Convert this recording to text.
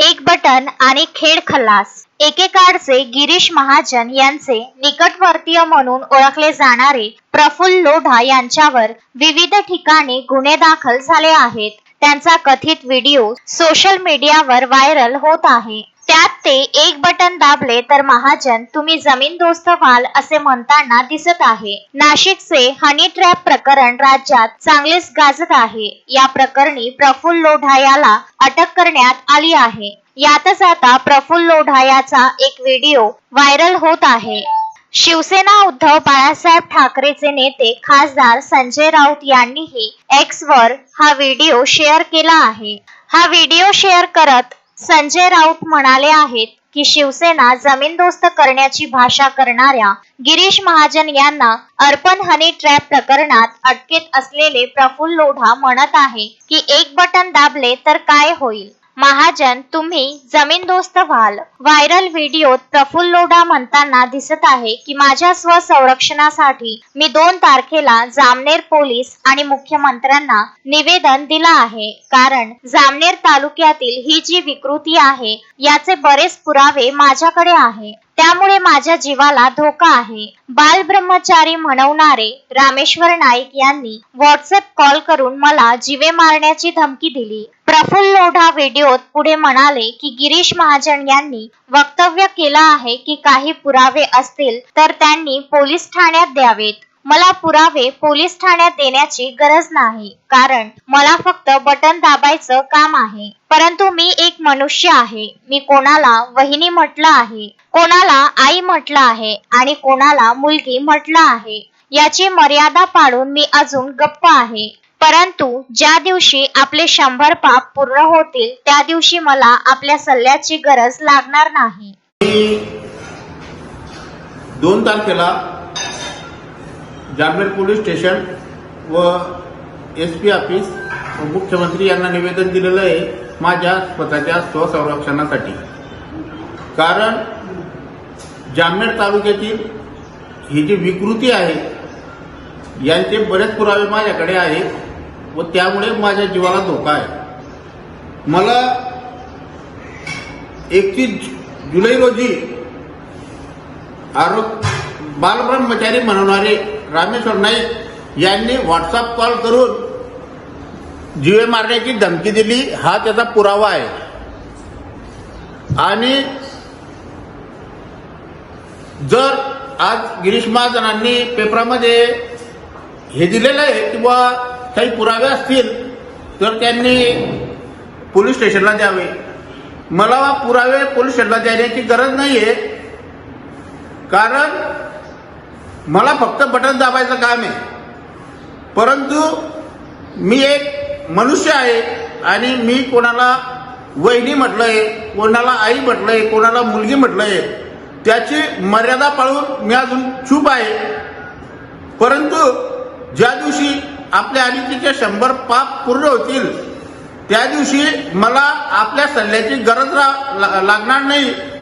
एक बटन आणि खेड खल्लास एकेकाळचे गिरीश महाजन यांचे निकटवर्तीय म्हणून ओळखले जाणारे प्रफुल्ल लोढा यांच्यावर विविध ठिकाणी गुन्हे दाखल झाले आहेत. त्यांचा कथित व्हिडिओ सोशल मीडियावर व्हायरल होत आहे. त्यात ते एक बटन दाबले तर महाजन तुम्ही जमीनदोस्त व्हाल असे म्हणताना दिसत आहे. नाशिकचे हनी ट्रॅप प्रकरण राज्यात चांगलेच गाजत आहे. या प्रकरणी प्रफुल्ल लोढा याला अटक करण्यात आली आहे. यातच आता प्रफुल्ल लोढा याचा एक व्हिडिओ व्हायरल होत आहे. शिवसेना उद्धव बाळासाहेब ठाकरेचे नेते खासदार संजय राऊत यांनीही एक्स वर हा व्हिडिओ शेअर केला आहे. हा व्हिडिओ शेअर करत संजय राऊत म्हणाले आहेत की शिवसेना जमीनदोस्त करण्याची भाषा करणाऱ्या गिरीश महाजन यांना अर्पण हनी ट्रॅप प्रकरणात अटकेत असलेले प्रफुल्ल लोढा म्हणत आहे की एक बटन दाबले तर काय होईल? महाजन तुम्ही जमीनदोस्त व्हाल. व्हायरल व्हिडिओत प्रफुल लोढा म्हणताना दिसत आहे की माझ्या स्वसंरक्षणासाठी मी दोन तारखेला जामनेर पोलीस आणि मुख्यमंत्र्यांना निवेदन दिलं आहे. कारण जामनेर तालुक्यातील ही जी विकृती आहे याचे बरेच पुरावे माझ्याकडे आहे. त्यामुळे माझ्या जीवाला धोका आहे. बाल ब्रह्मचारी म्हणवणारे रामेश्वर नाईक यांनी व्हॉट्सअप कॉल करून मला जीवे मारण्याची धमकी दिली. प्रफुल्ल लोढा व्हिडिओत पुढे म्हणाले की गिरीश महाजन यांनी वक्तव्य केलं आहे की काही पुरावे असतील तर त्यांनी पोलीस ठाण्यात द्यावेत. मला पुरावे पोलीस ठाण्यात देण्याची गरज नाही. कारण मला फक्त बटन दाबायचं काम आहे. परंतु मी एक मनुष्य आहे. मी कोणाला वहिनी म्हटलं आहे कोणाला आई म्हटलं आहे आणि कोणाला मुलगी म्हटलं आहे. याची मर्यादा पाडून मी अजून गप्प आहे. परंतु ज्या दिवशी आपले शंभर पाप पूर्ण होतील त्या दिवशी मला आपल्या सल्ल्याची गरज लागणार नाही. दोन तारखेला जामनेर पोलीस स्टेशन व एस पी ऑफिस व मुख्यमंत्री यांना निवेदन दिलेलं आहे माझ्या स्वतःच्या स्वसंरक्षणासाठी. कारण जामनेर तालुक्यातील ही जी विकृती आहे यांचे बरेच पुरावे माझ्याकडे आहेत व त्यामुळे माझ्या जीवाला धोका आहे. मला एकतीस जुलै रोजी आरोप बालब्रह्मचारी म्हणणारे रामेश्वर नाईक यांनी व्हॉट्सअप कॉल करून जीवे मारण्याची धमकी दिली. हा त्याचा पुरावा आहे. आणि जर आज गिरीश महाजनांनी पेपरामध्ये हे दिलेलं आहे किंवा काही पुरावे असतील तर त्यांनी पोलीस स्टेशनला द्यावे. मला पुरावे पोलीस स्टेशनला देण्याची गरज नाही आहे कारण मला फक्त बटन दाबायचं काम आहे. परंतु मी एक मनुष्य आहे आणि मी कोणाला वहिनी म्हटलंय कोणाला आई म्हटलंय कोणाला मुलगी म्हटलंय त्याची मर्यादा पाळून मी अजून चूप आहे. परंतु ज्या दिवशी आपल्या अनितीचे शंभर पाप पूर्ण होतील त्या दिवशी मला आपल्या सल्ल्याची गरज रा- लागणार नाही.